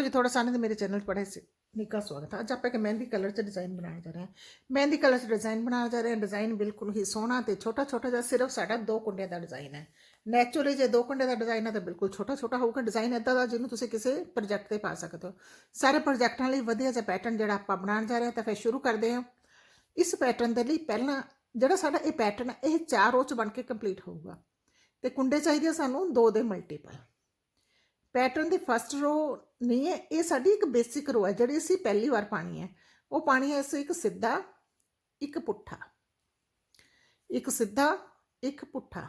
ਜੀ ਥੋੜਾ ਸਾਨੇ ਦੇ ਮੇਰੇ ਚੈਨਲ ਪੜ੍ਹੇ ਸੀ। ਨਿੱਕਾ ਸਵਾਗਤ ਹੈ। ਅੱਜ ਆਪਾਂ ਇੱਕ ਮਹਿੰਦੀ ਕਲਰ 'ਚ ਡਿਜ਼ਾਈਨ ਬਣਾਇਆ ਜਾ ਰਹੇ ਹਾਂ। ਮਹਿੰਦੀ ਕਲਰ 'ਚ ਡਿਜ਼ਾਈਨ ਬਣਾਇਆ ਜਾ ਰਿਹਾ ਹਾਂ। ਡਿਜ਼ਾਈਨ ਬਿਲਕੁਲ ਹੀ ਸੋਹਣਾ ਤੇ ਛੋਟਾ ਛੋਟਾ ਜਿਹਾ, ਸਿਰਫ ਸਾਡਾ ਦੋ ਕੁੰਡਿਆਂ ਦਾ ਡਿਜ਼ਾਈਨ ਹੈ। ਨੈਚੁਰਲੀ ਜੇ ਦੋ ਕੁੰਡੇ ਦਾ ਡਿਜ਼ਾਈਨ ਹੈ ਤਾਂ ਬਿਲਕੁਲ ਛੋਟਾ ਛੋਟਾ ਹੋਊਗਾ। ਡਿਜ਼ਾਈਨ ਇਦਾਂ ਦਾ ਜਿਹਨੂੰ ਤੁਸੀਂ ਕਿਸੇ ਪ੍ਰੋਜੈਕਟ ਤੇ ਪਾ ਸਕਦੇ ਹੋ। ਸਾਰੇ ਪ੍ਰੋਜੈਕਟਾਂ ਲਈ ਵਧੀਆ ਜਿਹਾ ਪੈਟਰਨ ਜਿਹੜਾ ਆਪਾਂ ਬਣਾਉਣ ਜਾ ਰਹੇ ਹਾਂ ਤਾਂ ਫਿਰ ਸ਼ੁਰੂ ਕਰਦੇ ਹਾਂ। ਇਸ ਪੈਟਰਨ ਦੇ ਲਈ ਪਹਿਲਾਂ ਜਿਹੜਾ ਸਾਡਾ ਇਹ ਪੈਟਰਨ ਹੈ, ਇਹ ਚਾਰ ਰੋ ਬਣ ਕੇ ਕੰਪਲੀਟ ਹੋਊਗਾ। ਤੇ ਕੁੰਡੇ ਚਾਹੀਦੇ ਆ ਸਾਨੂੰ ਦੋ ਦੇ ਮਲਟੀਪਲ ਪੈਟਰਨ ਦੀ ਫਸਟ ਰੋ ਨਹੀਂ ਹੈ, ਇਹ ਸਾਡੀ ਇੱਕ ਬੇਸਿਕ ਰੋ ਹੈ, ਜਿਹੜੀ ਅਸੀਂ ਪਹਿਲੀ ਵਾਰ ਪਾਣੀ ਹੈ। ਉਹ ਪਾਣੀ ਹੈ ਅਸੀਂ ਇੱਕ ਸਿੱਧਾ, ਇੱਕ ਪੁੱਠਾ। ਇੱਕ ਸਿੱਧਾ, ਇੱਕ ਪੁੱਠਾ।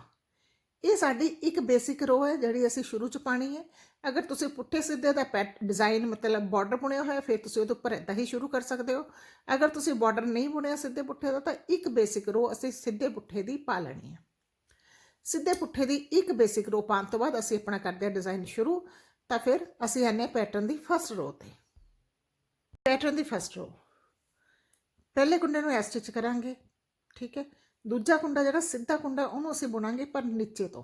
ਇਹ ਸਾਡੀ ਇੱਕ ਬੇਸਿਕ ਰੋ ਹੈ, ਜਿਹੜੀ ਅਸੀਂ ਸ਼ੁਰੂ ਚ ਪਾਣੀ ਹੈ। ਅਗਰ ਤੁਸੀਂ ਪੁੱਠੇ ਸਿੱਧੇ ਦਾ ਪੈਟ ਡਿਜ਼ਾਈਨ ਮਤਲਬ ਬਾਰਡਰ ਬੁਣਿਆ ਹੋਇਆ, ਫਿਰ ਤੁਸੀਂ ਉਹਦੇ ਉੱਪਰ ਇਦਾਂ ਹੀ ਸ਼ੁਰੂ ਕਰ ਸਕਦੇ ਹੋ। ਅਗਰ ਤੁਸੀਂ ਬਾਰਡਰ ਨਹੀਂ ਬੁਣਿਆ ਸਿੱਧੇ ਪੁੱਠੇ ਦਾ, ਤਾਂ ਇੱਕ ਬੇਸਿਕ ਰੋ ਅਸੀਂ ਸਿੱਧੇ ਪੁੱਠੇ ਦੀ ਪਾ ਲੈਣੀ ਹੈ। ਸਿੱਧੇ ਪੁੱਠੇ ਦੀ ਇੱਕ ਬੇਸਿਕ ਰੋ ਪਾਉਣ ਤੋਂ ਬਾਅਦ ਅਸੀਂ ਆਪਣਾ ਕਰਦੇ ਹਾਂ ਡਿਜ਼ਾਈਨ ਸ਼ੁਰੂ। ਤਾਂ ਫਿਰ ਅਸੀਂ ਆਨੇ ਪੈਟਰਨ ਦੀ ਫਸਟ ਰੋ ਤੇ। ਪੈਟਰਨ ਦੀ ਫਸਟ ਰੋ ਪਹਿਲੇ ਕੁੰਡੇ ਨੂੰ ਐਸ ਸਟਿਚ ਕਰਾਂਗੇ, ਠੀਕ ਹੈ? ਦੂਜਾ ਕੁੰਡਾ ਜਿਹੜਾ ਸਿੱਧਾ ਕੁੰਡਾ, ਉਹਨੂੰ ਅਸੀਂ ਬੁਣਾਂਗੇ ਪਰ ਨੀਚੇ ਤੋਂ,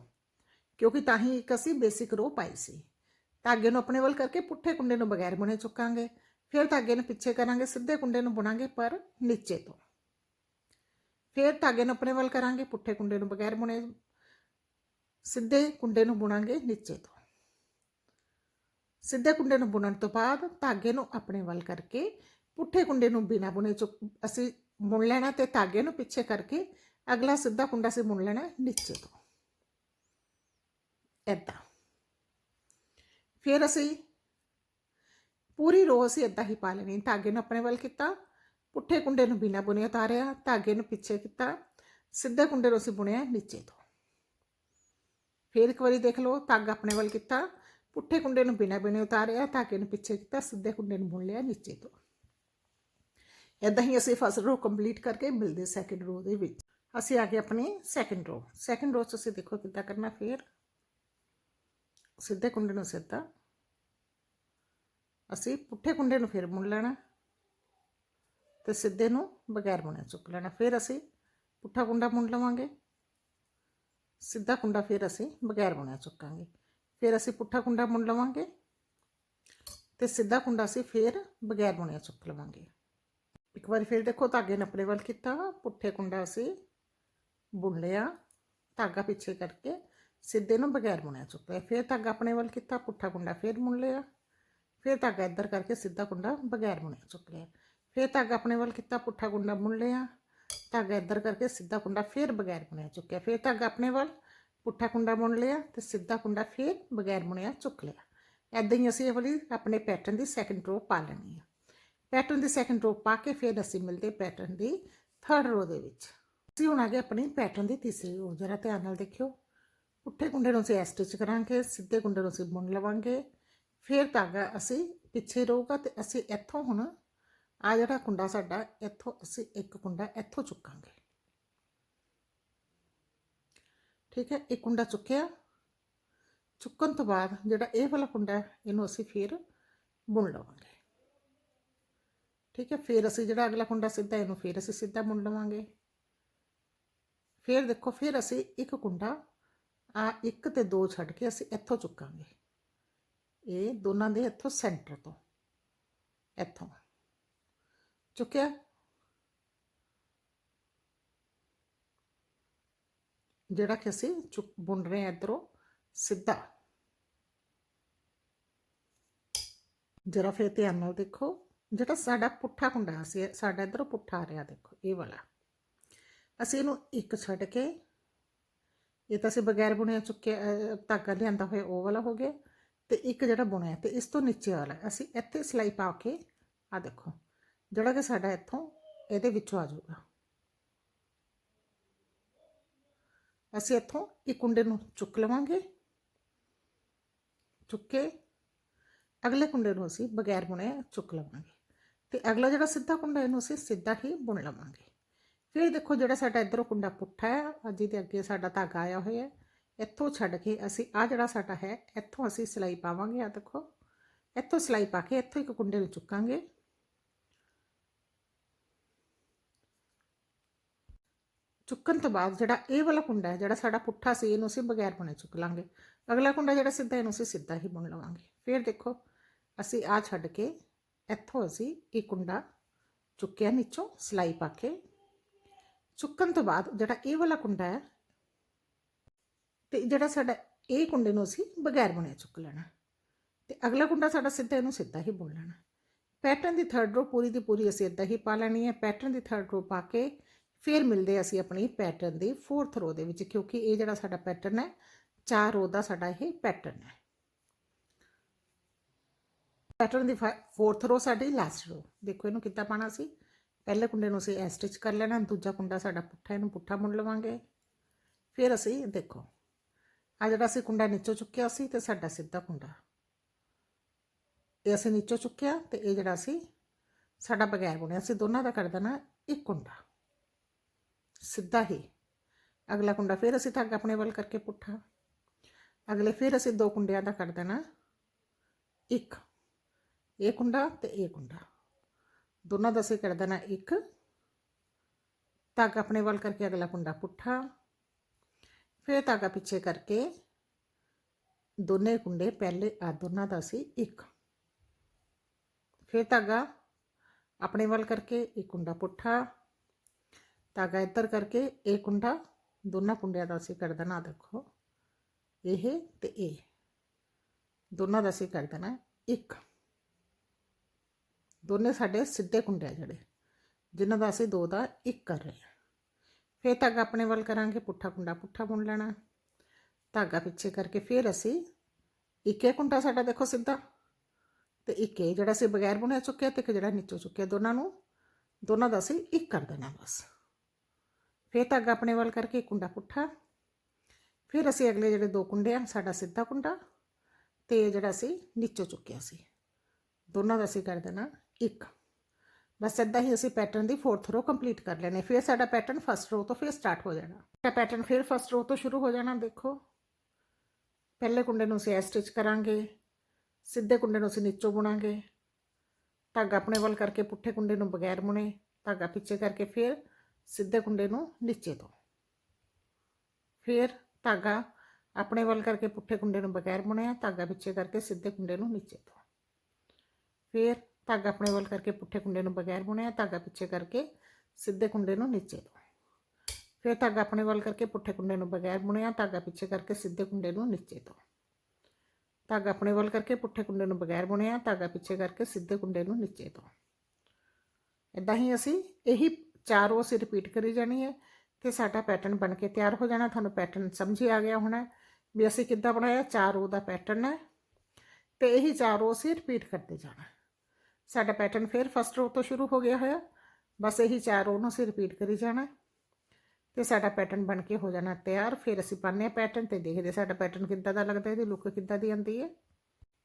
ਕਿਉਂਕਿ ਤਾਂ ਹੀ ਇੱਕ ਅਸੀਂ ਬੇਸਿਕ ਰੋ ਪਾਈ ਸੀ। ਧਾਗੇ ਨੂੰ ਆਪਣੇ ਵੱਲ ਕਰਕੇ ਪੁੱਠੇ ਕੁੰਡੇ ਨੂੰ ਬਗੈਰ ਬੁਣੇ ਚੁੱਕਾਂਗੇ। ਫਿਰ ਧਾਗੇ ਨੂੰ ਪਿੱਛੇ ਕਰਾਂਗੇ, ਸਿੱਧੇ ਕੁੰਡੇ ਨੂੰ ਬੁਣਾਂਗੇ ਪਰ ਨੀਚੇ ਤੋਂ। ਫਿਰ ਧਾਗੇ ਨੂੰ ਆਪਣੇ ਵੱਲ ਕਰਾਂਗੇ, ਪੁੱਠੇ ਕੁੰਡੇ ਨੂੰ ਬਗੈਰ ਬੁਣੇ ਸਿੱਧੇ ਕੁੰਡੇ ਨੂੰ ਬੁਣਾਂਗੇ ਨੀਚੇ ਤੋਂ। ਸਿੱਧੇ ਕੁੰਡੇ ਨੂੰ ਬੁਣਨ ਤੋਂ ਬਾਅਦ ਧਾਗੇ ਨੂੰ ਆਪਣੇ ਵੱਲ ਕਰਕੇ, ਪੁੱਠੇ ਕੁੰਡੇ ਨੂੰ ਬਿਨਾ ਬੁਣੇ ਚੁੱਕ, ਅਸੀਂ ਬੁਣ ਲੈਣਾ ਤੇ ਧਾਗੇ ਨੂੰ ਪਿੱਛੇ ਕਰਕੇ ਅਗਲਾ ਸਿੱਧਾ ਕੁੰਡਾ ਅਸੀਂ ਬੁਣ ਲੈਣਾ ਨੀਚੇ ਤੋਂ। ਏਦਾਂ। ਫਿਰ ਅਸੀਂ ਪੂਰੀ ਰੋ ਅਸੀਂ ਏਦਾਂ ਹੀ ਪਾ ਲੈਣੀ। ਧਾਗੇ ਨੂੰ ਆਪਣੇ ਵੱਲ ਕੀਤਾ, ਪੁੱਠੇ ਕੁੰਡੇ ਨੂੰ ਬਿਨਾ ਬੁਣੇ ਉਤਾਰਿਆ, ਧਾਗੇ ਨੂੰ ਪਿੱਛੇ ਕੀਤਾ, ਸਿੱਧੇ ਕੁੰਡੇ ਨੂੰ ਅਸੀਂ ਬੁਣਿਆ ਨੀਚੇ ਤੋਂ। ਫਿਰ ਇੱਕ ਵਾਰੀ ਦੇਖ ਲਓ ਧਾਗਾ ਆਪਣੇ ਵੱਲ ਕੀਤਾ, ਪੁੱਠੇ ਕੁੰਡੇ ਨੂੰ ਬਿਨਾ ਬਿਨੇ ਉਤਾਰਿਆ, ਧਾਗੇ ਨੂੰ ਪਿੱਛੇ ਕੀਤਾ, ਸਿੱਧੇ ਕੁੰਡੇ ਨੂੰ ਬੁਣ ਲਿਆ, ਨੀਚੇ ਤੋਂ। ਇਦਾਂ ਹੀ ਅਸੀਂ ਫਸਟ ਰੋ ਕੰਪਲੀਟ ਕਰਕੇ ਮਿਲਦੇ ਸੈਕਿੰਡ ਰੋ ਦੇ ਵਿੱਚ। ਅਸੀਂ ਆ ਗਏ ਆਪਣੀ ਸੈਕਿੰਡ ਰੋ ਸੈਕਿੰਡ ਰੋ 'ਚ ਅਸੀਂ ਦੇਖੋ ਕਿੱਦਾਂ ਕਰਨਾ ਫਿਰ। ਸਿੱਧੇ ਕੁੰਡੇ ਨੂੰ ਸਿੱਧਾ। ਅਸੀਂ ਪੁੱਠੇ ਕੁੰਡੇ ਨੂੰ ਫਿਰ ਬੁਣ ਲੈਣਾ ਤੇ ਸਿੱਧੇ ਨੂੰ ਬਗੈਰ ਬੁਣਿਆ, ਚੁੱਕ ਲੈਣਾ। ਫਿਰ ਅਸੀਂ ਪੁੱਠਾ ਕੁੰਡਾ ਮੁੰਡ ਲਵਾਂਗੇ। ਸਿੱਧਾ ਕੁੰਡਾ ਫਿਰ ਅਸੀਂ ਬਗੈਰ ਬੁਣਿਆ ਚੁੱਕਾਂਗੇ। ਫਿਰ ਅਸੀਂ ਪੁੱਠਾ ਕੁੰਡਾ ਬੁਣ ਲਵਾਂਗੇ ਤੇ ਸਿੱਧਾ ਕੁੰਡਾ ਅਸੀਂ ਫਿਰ ਬਗੈਰ ਬੁਣਿਆ ਚੁੱਕ ਲਵਾਂਗੇ। ਇੱਕ ਵਾਰੀ ਫਿਰ ਦੇਖੋ ਧਾਗੇ ਨੇ ਆਪਣੇ ਵੱਲ ਕੀਤਾ ਪੁੱਠੇ ਕੁੰਡਾ ਅਸੀਂ ਬੁਣ ਲਿਆ, ਧਾਗਾ ਪਿੱਛੇ ਕਰਕੇ ਸਿੱਧੇ ਨੂੰ ਬਗੈਰ ਬੁਣਿਆ ਚੁੱਕ ਲਿਆ ਫਿਰ ਧਾਗਾ ਆਪਣੇ ਵੱਲ ਕੀਤਾ, ਪੁੱਠਾ ਕੁੰਡਾ ਫਿਰ ਬੁਣ ਲਿਆ, ਫਿਰ ਧਾਗਾ ਇੱਧਰ ਕਰਕੇ ਸਿੱਧਾ ਕੁੰਡਾ ਬਗੈਰ ਬੁਣਿਆ ਚੁੱਕ ਲਿਆ। ਫਿਰ ਧਾਗਾ ਆਪਣੇ ਵੱਲ ਕੀਤਾ, ਪੁੱਠਾ ਕੁੰਡਾ ਬੁਣ ਲਿਆ ਧਾਗਾ ਇੱਧਰ ਕਰਕੇ ਸਿੱਧਾ ਕੁੰਡਾ ਫੇਰ ਬਗੈਰ ਬੁਣਿਆ ਚੁੱਕਿਆ। ਫੇਰ ਧਾਗਾ ਆਪਣੇ ਵੱਲ, ਪੁੱਠਾ ਕੁੰਡਾ ਬੁਣ ਲਿਆ ਤੇ ਸਿੱਧਾ ਕੁੰਡਾ ਫੇਰ ਬਗੈਰ ਬੁਣਿਆ ਚੁੱਕ ਲਿਆ। ਐਦਾਂ ਹੀ ਅਸੀਂ ਇਹ ਵਾਲੀ ਆਪਣੇ ਪੈਟਰਨ ਦੀ ਸੈਕੰਡ ਰੋ ਪਾ ਲੈਣੀ ਹੈ ਪੈਟਰਨ ਦੀ ਸੈਕੰਡ ਰੋ ਪਾ ਕੇ ਫੇਰ ਅਸੀਂ ਮਿਲਦੇ ਪੈਟਰਨ ਦੀ ਥਰਡ ਰੋ ਦੇ ਵਿੱਚ। ਅਸੀਂ ਹੁਣ ਆ ਗਏ ਆਪਣੀ ਪੈਟਰਨ ਦੀ ਤੀਸਰੀ ਰੋ ਜਰਾ ਧਿਆਨ ਨਾਲ ਦੇਖਿਓ। ਪੁੱਠੇ ਕੁੰਡੇ ਨੂੰ ਅਸੀਂ ਐ ਸਟਿਚ ਕਰਾਂਗੇ, ਸਿੱਧੇ ਕੁੰਡੇ ਨੂੰ ਅਸੀਂ ਬੁਣ ਲਵਾਂਗੇ। ਫੇਰ ਧਾਗਾ ਅਸੀਂ ਪਿੱਛੇ ਰਹੂਗਾ ਤੇ ਅਸੀਂ ਇੱਥੋਂ ਹੁਣ ਆ ਜਿਹੜਾ ਕੁੰਡਾ ਸਾਡਾ, ਇੱਥੋਂ ਅਸੀਂ ਇੱਕ ਕੁੰਡਾ ਇੱਥੋਂ ਚੁੱਕਾਂਗੇ। ਠੀਕ ਹੈ, ਇੱਕ ਕੁੰਡਾ ਚੁੱਕਿਆ। ਚੁੱਕਣ ਤੋਂ ਬਾਅਦ ਜਿਹੜਾ ਇਹ ਵਾਲਾ ਕੁੰਡਾ ਇਹਨੂੰ ਅਸੀਂ ਫਿਰ ਬੁਣ ਲਵਾਂਗੇ। ਠੀਕ ਹੈ, ਫਿਰ ਅਸੀਂ ਜਿਹੜਾ ਅਗਲਾ ਕੁੰਡਾ ਸਿੱਧਾ, ਇਹਨੂੰ ਫਿਰ ਅਸੀਂ ਸਿੱਧਾ ਬੁਣ ਲਵਾਂਗੇ। ਫਿਰ ਦੇਖੋ, ਫਿਰ ਅਸੀਂ ਇੱਕ ਕੁੰਡਾ, ਆ ਇੱਕ ਤੇ ਦੋ ਛੱਡ ਕੇ ਅਸੀਂ ਇੱਥੋਂ ਚੁੱਕਾਂਗੇ। ਇਹ ਦੋਨਾਂ ਦੇ ਇੱਥੋਂ ਸੈਂਟਰ ਤੋਂ, ਇੱਥੋਂ। ਚੁੱਕਿਆ? ਜਿਹੜਾ ਕਿ ਅਸੀਂ ਚੁੱਕ ਬੁਣ ਰਹੇ ਹਾਂ ਇਧਰੋਂ ਸਿੱਧਾ। ਜਰਾ ਫੇਰ ਧਿਆਨ ਨਾਲ ਦੇਖੋ, ਜਿਹੜਾ ਸਾਡਾ ਪੁੱਠਾ ਕੁੰਡਾ ਸੀ, ਸਾਡਾ ਇਧਰੋਂ ਪੁੱਠਾ ਆ ਰਿਹਾ ਦੇਖੋ, ਇਹ ਵਾਲਾ। ਅਸੀਂ ਇਹਨੂੰ ਇੱਕ ਛੱਡ ਕੇ, ਇਹ ਤਾਂ ਅਸੀਂ ਬਗੈਰ ਬੁਣਿਆ ਚੁੱਕਿਆ ਧਾਗਾ ਲਿਆਂਦਾ ਹੋਇਆ, ਉਹ ਵਾਲਾ ਹੋ ਗਿਆ, ਤੇ ਇੱਕ ਜਿਹੜਾ ਬੁਣਿਆ ਤੇ ਇਸ ਤੋਂ ਨੀਚੇ ਵਾਲਾ। ਅਸੀਂ ਇੱਥੇ ਸਿਲਾਈ ਪਾ ਕੇ ਆ ਦੇਖੋ ਜਿਹੜਾ ਕਿ ਸਾਡਾ ਇੱਥੋਂ ਇਹਦੇ ਵਿੱਚੋਂ ਆ ਜਾਊਗਾ। ਅਸੀਂ ਇੱਥੋਂ ਇੱਕ ਕੁੰਡੇ ਨੂੰ ਚੁੱਕ ਲਵਾਂਗੇ। ਚੁੱਕ ਕੇ ਅਗਲੇ ਕੁੰਡੇ ਨੂੰ ਅਸੀਂ ਬਗੈਰ ਬੁਣੇ ਚੁੱਕ ਲਵਾਂਗੇ ਤੇ ਅਗਲਾ ਜਿਹੜਾ ਸਿੱਧਾ ਕੁੰਡਾ ਇਹਨੂੰ ਅਸੀਂ ਸਿੱਧਾ ਹੀ ਬੁਣ ਲਵਾਂਗੇ। ਫਿਰ ਦੇਖੋ ਜਿਹੜਾ ਸਾਡਾ ਇਧਰੋਂ ਕੁੰਡਾ ਪੁੱਠਾ ਹੈ, ਅੱਜ ਦੇ ਅੱਗੇ ਸਾਡਾ ਧਾਗਾ ਆਇਆ ਹੋਇਆ ਹੈ। ਇੱਥੋਂ ਛੱਡ ਕੇ ਅਸੀਂ ਆ ਜਿਹੜਾ ਸਾਡਾ ਹੈ, ਇੱਥੋਂ ਅਸੀਂ ਸਿਲਾਈ ਪਾਵਾਂਗੇ ਆ ਦੇਖੋ। ਇੱਥੋਂ ਸਿਲਾਈ ਪਾ ਕੇ ਇੱਥੋਂ ਇੱਕ ਕੁੰਡੇ ਨੂੰ ਚੁੱਕਾਂਗੇ। ਚੁੱਕਣ ਤੋਂ ਬਾਅਦ ਜਿਹੜਾ ਇਹ ਵਾਲਾ ਕੁੰਡਾ ਹੈ, ਜਿਹੜਾ ਸਾਡਾ ਪੁੱਠਾ ਸੀ, ਇਹਨੂੰ ਅਸੀਂ ਬਗੈਰ ਬੁਣੇ ਚੁੱਕ ਲਾਂਗੇ। ਅਗਲਾ ਕੁੰਡਾ ਜਿਹੜਾ ਸਿੱਧਾ, ਇਹਨੂੰ ਅਸੀਂ ਸਿੱਧਾ ਹੀ ਬੁਣ ਲਵਾਂਗੇ। ਫਿਰ ਦੇਖੋ, ਅਸੀਂ ਆ ਛੱਡ ਕੇ ਇੱਥੋਂ ਅਸੀਂ ਇਹ ਕੁੰਡਾ ਚੁੱਕਿਆ ਨੀਚੋਂ, ਸਲਾਈ ਪਾ ਕੇ। ਚੁੱਕਣ ਤੋਂ ਬਾਅਦ ਜਿਹੜਾ ਇਹ ਵਾਲਾ ਕੁੰਡਾ ਹੈ, ਤੇ ਜਿਹੜਾ ਸਾਡਾ ਇਹ ਕੁੰਡੇ ਨੂੰ ਅਸੀਂ ਬਗੈਰ ਬੁਣਿਆ ਚੁੱਕ ਲੈਣਾ। ਤੇ ਅਗਲਾ ਕੁੰਡਾ ਸਾਡਾ ਸਿੱਧਾ, ਇਹਨੂੰ ਸਿੱਧਾ ਹੀ ਬੁਣ ਲੈਣਾ। ਪੈਟਰਨ ਦੀ ਥਰਡ ਰੋ ਪੂਰੀ ਦੀ ਪੂਰੀ ਅਸੀਂ ਇਦਾਂ ਹੀ ਪਾ ਲੈਣੀ ਹੈ। ਪੈਟਰਨ ਦੀ ਥਰਡ ਰੋ ਪਾ ਕੇ ਫਿਰ ਮਿਲਦੇ ਅਸੀਂ ਆਪਣੀ ਪੈਟਰਨ ਦੀ ਫੋਰਥ ਰੋ ਦੇ ਵਿੱਚ, ਕਿਉਂਕਿ ਇਹ ਜਿਹੜਾ ਸਾਡਾ ਪੈਟਰਨ ਹੈ, ਚਾਰ ਰੋ ਦਾ ਸਾਡਾ ਇਹ ਪੈਟਰਨ ਹੈ। ਪੈਟਰਨ ਦੀ ਫੋਰਥ ਰੋ ਸਾਡੀ ਲਾਸਟ ਰੋ ਦੇਖੋ ਇਹਨੂੰ ਕਿੱਦਾਂ ਪਾਣਾ ਸੀ? ਪਹਿਲੇ ਕੁੰਡੇ ਨੂੰ ਅਸੀਂ ਐ ਸਟਿਚ ਕਰ ਲੈਣਾ, ਦੂਜਾ ਕੁੰਡਾ ਸਾਡਾ ਪੁੱਠਾ, ਇਹਨੂੰ ਪੁੱਠਾ ਮੁੰਨ ਲਵਾਂਗੇ। ਫਿਰ ਅਸੀਂ, ਦੇਖੋ ਆ ਜਿਹੜਾ ਅਸੀਂ ਕੁੰਡਾ ਨੀਚੋਂ ਚੁੱਕਿਆ ਸੀ ਤੇ ਸਾਡਾ ਸਿੱਧਾ ਕੁੰਡਾ। ਇਹ ਅਸੀਂ ਨੀਚੋਂ ਚੁੱਕਿਆ ਤੇ ਇਹ ਜਿਹੜਾ ਸੀ ਸਾਡਾ ਬਗੈਰ ਬੁਣਿਆ ਸੀ, ਦੋਨਾਂ ਦਾ ਕਰ ਦੇਣਾ ਇੱਕ ਕੁੰਡਾ। ਸਿੱਧਾ ਹੀ। ਅਗਲਾ ਕੁੰਡਾ ਫਿਰ ਅਸੀਂ ਧਾਗਾ ਆਪਣੇ ਵੱਲ ਕਰਕੇ ਪੁੱਠਾ। ਅਗਲੇ ਫਿਰ ਅਸੀਂ ਦੋ ਕੁੰਡਿਆਂ ਦਾ ਕਰ ਦੇਣਾ। ਇੱਕ। ਇਹ ਕੁੰਡਾ ਤੇ ਇਹ ਕੁੰਡਾ। ਦੋਨਾਂ ਦਾ ਅਸੀਂ ਕਰ ਦੇਣਾ ਇੱਕ। ਧਾਗਾ ਆਪਣੇ ਵੱਲ ਕਰਕੇ ਅਗਲਾ ਕੁੰਡਾ ਪੁੱਠਾ। ਫਿਰ ਧਾਗਾ ਪਿੱਛੇ ਕਰਕੇ ਦੋਨੇ ਕੁੰਡੇ ਪਹਿਲੇ ਆ, ਦੋਨਾਂ ਦਾ ਅਸੀਂ ਇੱਕ। ਫਿਰ ਧਾਗਾ ਆਪਣੇ ਵੱਲ ਕਰਕੇ ਇੱਕ ਕੁੰਡਾ ਪੁੱਠਾ। ਧਾਗਾ ਇੱਧਰ ਕਰਕੇ ਇਹ ਕੁੰਡਾ ਦੋਨਾਂ ਕੁੰਡਿਆਂ ਦਾ ਅਸੀਂ ਕਰ ਦੇਣਾ ਦੇਖੋ ਇਹ ਤੇ ਇਹ। ਦੋਨਾਂ ਦਾ ਅਸੀਂ ਕਰ ਦੇਣਾ ਇੱਕ। ਦੋਨੇ ਸਾਡੇ ਸਿੱਧੇ ਕੁੰਡੇ ਆ ਜਿਹੜੇ, ਜਿਨ੍ਹਾਂ ਦਾ ਅਸੀਂ ਦੋ ਦਾ ਇੱਕ ਕਰ ਰਹੇ ਹਾਂ। ਫਿਰ ਧਾਗਾ ਆਪਣੇ ਵੱਲ ਕਰਾਂਗੇ, ਪੁੱਠਾ ਕੁੰਡਾ ਪੁੱਠਾ ਬੁਣ ਲੈਣਾ। ਧਾਗਾ ਪਿੱਛੇ ਕਰਕੇ ਫਿਰ ਅਸੀਂ ਇੱਕ ਇਹ ਕੁੰਡਾ ਸਾਡਾ ਦੇਖੋ ਸਿੱਧਾ, ਤੇ ਇੱਕ ਇਹ ਜਿਹੜਾ ਅਸੀਂ ਬਗੈਰ ਬੁਣਿਆ ਚੁੱਕਿਆ ਤੇ ਇੱਕ ਜਿਹੜਾ ਨੀਚੋਂ ਚੁੱਕਿਆ ਦੋਨਾਂ ਨੂੰ। ਦੋਨਾਂ ਦਾ ਅਸੀਂ ਇੱਕ ਕਰ ਦੇਣਾ ਬਸ। ਫਿਰ ਧਾਗਾ ਆਪਣੇ ਵੱਲ ਕਰਕੇ ਕੁੰਡਾ ਪੁੱਠਾ। ਫਿਰ ਅਸੀਂ ਅਗਲੇ ਜਿਹੜੇ ਦੋ ਕੁੰਡੇ ਆ, ਸਾਡਾ ਸਿੱਧਾ ਕੁੰਡਾ ਤੇ ਜਿਹੜਾ ਅਸੀਂ ਨੀਚੋਂ ਚੁੱਕਿਆ ਸੀ। ਦੋਨਾਂ ਦਾ ਅਸੀਂ ਕਰ ਦੇਣਾ ਇੱਕ। ਬਸ ਇਦਾਂ ਹੀ ਅਸੀਂ ਪੈਟਰਨ ਦੀ ਫੋਰਥ ਰੋ ਕੰਪਲੀਟ ਕਰ ਲੈਣੇ। ਫਿਰ ਸਾਡਾ ਪੈਟਰਨ ਫਸਟ ਰੋ ਤੋਂ ਫਿਰ ਸਟਾਰਟ ਹੋ ਜਾਣਾ। ਸਾਡਾ ਪੈਟਰਨ ਫਿਰ ਫਸਟ ਰੋ ਤੋਂ ਸ਼ੁਰੂ ਹੋ ਜਾਣਾ, ਦੇਖੋ। ਪਹਿਲੇ ਕੁੰਡੇ ਨੂੰ ਅਸੀਂ ਸਟਿਚ ਕਰਾਂਗੇ। ਸਿੱਧੇ ਕੁੰਡੇ ਨੂੰ ਅਸੀਂ ਨੀਚੋਂ ਬੁਣਾਂਗੇ। ਧਾਗਾ ਆਪਣੇ ਵੱਲ ਕਰਕੇ ਪੁੱਠੇ ਕੁੰਡੇ ਨੂੰ ਬਗੈਰ ਬੁਣੇ। ਧਾਗਾ ਪਿੱਛੇ ਕਰਕੇ ਫਿਰ ਸਿੱਧੇ ਕੁੰਡੇ ਨੂੰ ਨੀਚੇ ਤੋਂ। ਫਿਰ ਧਾਗਾ ਆਪਣੇ ਵੱਲ ਕਰਕੇ ਪੁੱਠੇ ਕੁੰਡੇ ਨੂੰ ਬਗੈਰ ਬੁਣਿਆ, ਧਾਗਾ ਪਿੱਛੇ ਕਰਕੇ ਸਿੱਧੇ ਕੁੰਡੇ ਨੂੰ ਨੀਚੇ ਤੋਂ। ਫਿਰ ਧਾਗਾ ਆਪਣੇ ਵੱਲ ਕਰਕੇ ਪੁੱਠੇ ਕੁੰਡੇ ਨੂੰ ਬਗੈਰ ਬੁਣਿਆ, ਧਾਗਾ ਪਿੱਛੇ ਕਰਕੇ ਸਿੱਧੇ ਕੁੰਡੇ ਨੂੰ ਨੀਚੇ ਤੋਂ। ਫਿਰ ਧਾਗਾ ਆਪਣੇ ਵੱਲ ਕਰਕੇ ਪੁੱਠੇ ਕੁੰਡੇ ਨੂੰ ਬਗੈਰ ਬੁਣਿਆ, ਧਾਗਾ ਪਿੱਛੇ ਕਰਕੇ ਸਿੱਧੇ ਕੁੰਡੇ ਨੂੰ ਨੀਚੇ ਤੋਂ। ਧਾਗਾ ਆਪਣੇ ਵੱਲ ਕਰਕੇ ਪੁੱਠੇ ਕੁੰਡੇ ਨੂੰ ਬਗੈਰ ਬੁਣਿਆ, ਧਾਗਾ ਪਿੱਛੇ ਕਰਕੇ ਸਿੱਧੇ ਕੁੰਡੇ ਨੂੰ ਨੀਚੇ ਤੋਂ। ਇਦਾਂ ਹੀ ਅਸੀਂ ਇਹੀ ਚਾਰ ਰੋ ਅਸੀਂ ਰਿਪੀਟ ਕਰੀ ਜਾਣੀ ਹੈ ਤੇ ਸਾਡਾ ਪੈਟਰਨ ਬਣ ਕੇ ਤਿਆਰ ਹੋ ਜਾਣਾ, ਤੁਹਾਨੂੰ ਪੈਟਰਨ ਸਮਝ ਆ ਗਿਆ ਹੋਣਾ ਵੀ ਅਸੀਂ ਕਿੱਦਾਂ ਬਣਾਇਆ, ਚਾਰ ਰੋ ਦਾ ਪੈਟਰਨ ਹੈ ਤੇ ਇਹੀ ਚਾਰ ਰੋ ਅਸੀਂ ਰਿਪੀਟ ਕਰਦੇ ਜਾਣਾ ਸਾਡਾ ਪੈਟਰਨ ਫਿਰ ਫਸਟ ਰੋ ਤੋਂ ਸ਼ੁਰੂ ਹੋ ਗਿਆ ਹੋਇਆ, ਬਸ ਇਹੀ ਚਾਰ ਰੋ ਨੂੰ ਅਸੀਂ ਰਿਪੀਟ ਕਰੀ ਜਾਣਾ ਤੇ ਸਾਡਾ ਪੈਟਰਨ ਬਣ ਕੇ ਹੋ ਜਾਣਾ ਤਿਆਰ, ਫਿਰ ਅਸੀਂ ਪਾਉਂਦੇ ਹਾਂ ਪੈਟਰਨ ਤੇ ਦੇਖਦੇ ਸਾਡਾ ਪੈਟਰਨ ਕਿੱਦਾਂ ਦਾ ਲੱਗਦਾ, ਇਹਦੀ ਲੁੱਕ ਕਿੱਦਾਂ ਦੀ ਆਉਂਦੀ ਹੈ।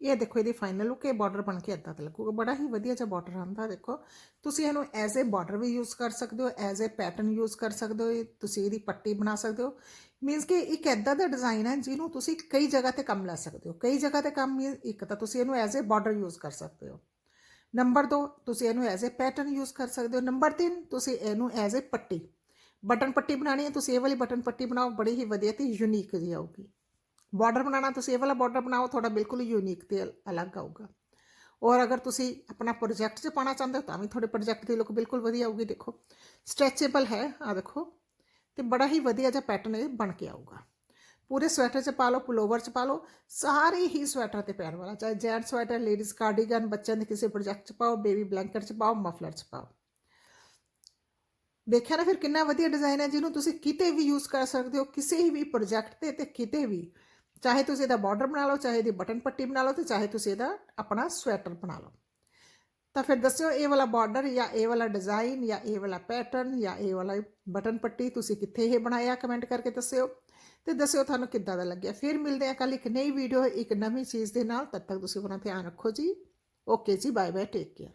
ਇਹ ਦੇਖੋ ਇਹਦੀ ਫਾਈਨਲ ਲੁੱਕ ਇਹ ਬਾਰਡਰ ਬਣ ਕੇ ਇਦਾਂ ਦਾ ਲੱਗੂਗਾ। ਬੜਾ ਹੀ ਵਧੀਆ ਜਿਹਾ ਬਾਰਡਰ ਆਉਂਦਾ ਦੇਖੋ। ਤੁਸੀਂ ਇਹਨੂੰ ਐਜ਼ ਅ ਬਾਰਡਰ ਵੀ ਯੂਜ਼ ਕਰ ਸਕਦੇ ਹੋ ਐਜ਼ ਅ ਪੈਟਰਨ ਯੂਜ਼ ਕਰ ਸਕਦੇ ਹੋ, ਇਹ ਤੁਸੀਂ ਇਹਦੀ ਪੱਟੀ ਬਣਾ ਸਕਦੇ ਹੋ। ਮੀਨਸ ਕਿ ਇੱਕ ਐਦਾਂ ਦਾ ਡਿਜ਼ਾਈਨ ਹੈ ਜਿਹਨੂੰ ਤੁਸੀਂ ਕਈ ਜਗ੍ਹਾ ਤੇ ਕੰਮ ਲੈ ਸਕਦੇ ਹੋ। ਕਈ ਜਗ੍ਹਾ ਤੇ ਕੰਮ means ਇੱਕ ਤਾਂ ਤੁਸੀਂ ਇਹਨੂੰ ਐਜ਼ ਅ ਬਾਰਡਰ ਯੂਜ਼ ਕਰ ਸਕਦੇ ਹੋ। ਨੰਬਰ 2 ਤੁਸੀਂ ਇਹਨੂੰ ਐਜ਼ ਅ ਪੈਟਰਨ ਯੂਜ਼ ਕਰ ਸਕਦੇ ਹੋ। ਨੰਬਰ 3 ਤੁਸੀਂ ਇਹਨੂੰ ਐਜ਼ ਅ ਪੱਟੀ। ਬਟਨ ਪੱਟੀ ਬਣਾਣੀ ਹੈ, ਤੁਸੀਂ ਇਹ ਵਾਲੀ ਬਟਨ ਪੱਟੀ ਬਣਾਓ, ਬੜੀ ਹੀ ਵਧੀਆ ਤੇ ਯੂਨੀਕ ਜਿਹੀ ਆਊਗੀ। ਬਾਰਡਰ ਬਣਾਉਣਾ, ਤੁਸੀਂ ਇਹ ਵਾਲਾ ਬਾਰਡਰ ਬਣਾਓ, ਤੁਹਾਡਾ ਬਿਲਕੁਲ ਯੂਨੀਕ ਤੇ ਅਲੱਗ ਆਊਗਾ। ਔਰ ਅਗਰ ਤੁਸੀਂ ਆਪਣਾ ਪ੍ਰੋਜੈਕਟ 'ਚ ਪਾਣਾ ਚਾਹੁੰਦੇ ਹੋ, ਤਾਂ ਵੀ ਤੁਹਾਡੇ ਪ੍ਰੋਜੈਕਟ ਦੀ ਲੁੱਕ ਬਿਲਕੁਲ ਵਧੀਆ ਆਊਗੀ, ਦੇਖੋ। ਸਟ੍ਰੈਚੇਬਲ ਹੈ ਆ ਦੇਖੋ। ਤੇ ਬੜਾ ਹੀ ਵਧੀਆ ਜਿਹਾ ਪੈਟਰਨ ਇਹ ਬਣ ਕੇ ਆਊਗਾ। ਪੂਰੇ ਸਵੈਟਰ 'ਚ ਪਾ ਲਓ ਪਲੋਵਰ 'ਚ ਪਾ ਲਓ, ਸਾਰੇ ਹੀ ਸਵੈਟਰ ਤੇ ਪੈਣ ਵਾਲਾ, ਚਾਹੇ ਜੈਂਟ ਸਵੈਟਰ ਲੇਡੀਜ਼ ਕਾਰਡੀਗਨ ਬੱਚਿਆਂ ਦੇ ਕਿਸੇ ਪ੍ਰੋਜੈਕਟ 'ਚ ਪਾਓ ਬੇਬੀ ਬਲੈਂਕਟ 'ਚ ਪਾਓ ਮਫਲਰ 'ਚ ਪਾਓ। ਦੇਖਿਆ ਨਾ ਫਿਰ ਕਿੰਨਾ ਵਧੀਆ ਡਿਜ਼ਾਈਨ ਹੈ, ਜਿਹਨੂੰ ਤੁਸੀਂ ਕਿਤੇ ਵੀ ਯੂਜ਼ ਕਰ ਸਕਦੇ ਹੋ, ਕਿਸੇ ਵੀ ਪ੍ਰੋਜੈਕਟ ਤੇ ਤੇ ਕਿਤੇ ਵੀ। ਚਾਹੇ ਤੁਸੀਂ ਇਹਦਾ ਬਾਰਡਰ ਬਣਾ ਲਓ, ਚਾਹੇ ਇਹਦੀ ਬਟਨ ਪੱਟੀ ਬਣਾ ਲਓ ਤੇ ਚਾਹੇ ਤੁਸੀਂ ਇਹਦਾ ਆਪਣਾ ਸਵੈਟਰ ਬਣਾ ਲਓ। ਤਾਂ ਫਿਰ ਦੱਸਿਓ ਇਹ ਵਾਲਾ ਬਾਰਡਰ ਜਾਂ ਇਹ ਵਾਲਾ ਡਿਜ਼ਾਈਨ ਜਾਂ ਇਹ ਵਾਲਾ ਪੈਟਰਨ ਜਾਂ ਇਹ ਵਾਲਾ ਬਟਨ ਪੱਟੀ ਤੁਸੀਂ ਕਿੱਥੇ ਇਹ ਬਣਾਇਆ ਕਮੈਂਟ ਕਰਕੇ ਦੱਸਿਓ। ਤੇ ਦੱਸਿਓ ਤੁਹਾਨੂੰ ਕਿੱਦਾਂ ਦਾ ਲੱਗਿਆ। ਫਿਰ ਮਿਲਦੇ ਆ ਕੱਲ ਇੱਕ ਨਈ ਵੀਡੀਓ ਇੱਕ ਨਵੀਂ ਚੀਜ਼ ਦੇ ਨਾਲ। ਤਦ ਤੱਕ ਤੁਸੀਂ ਆਪਣਾ ਧਿਆਨ ਰੱਖੋ ਜੀ। ਓਕੇ ਜੀ ਬਾਏ ਬਾਏ ਟੇਕ ਕੇਅਰ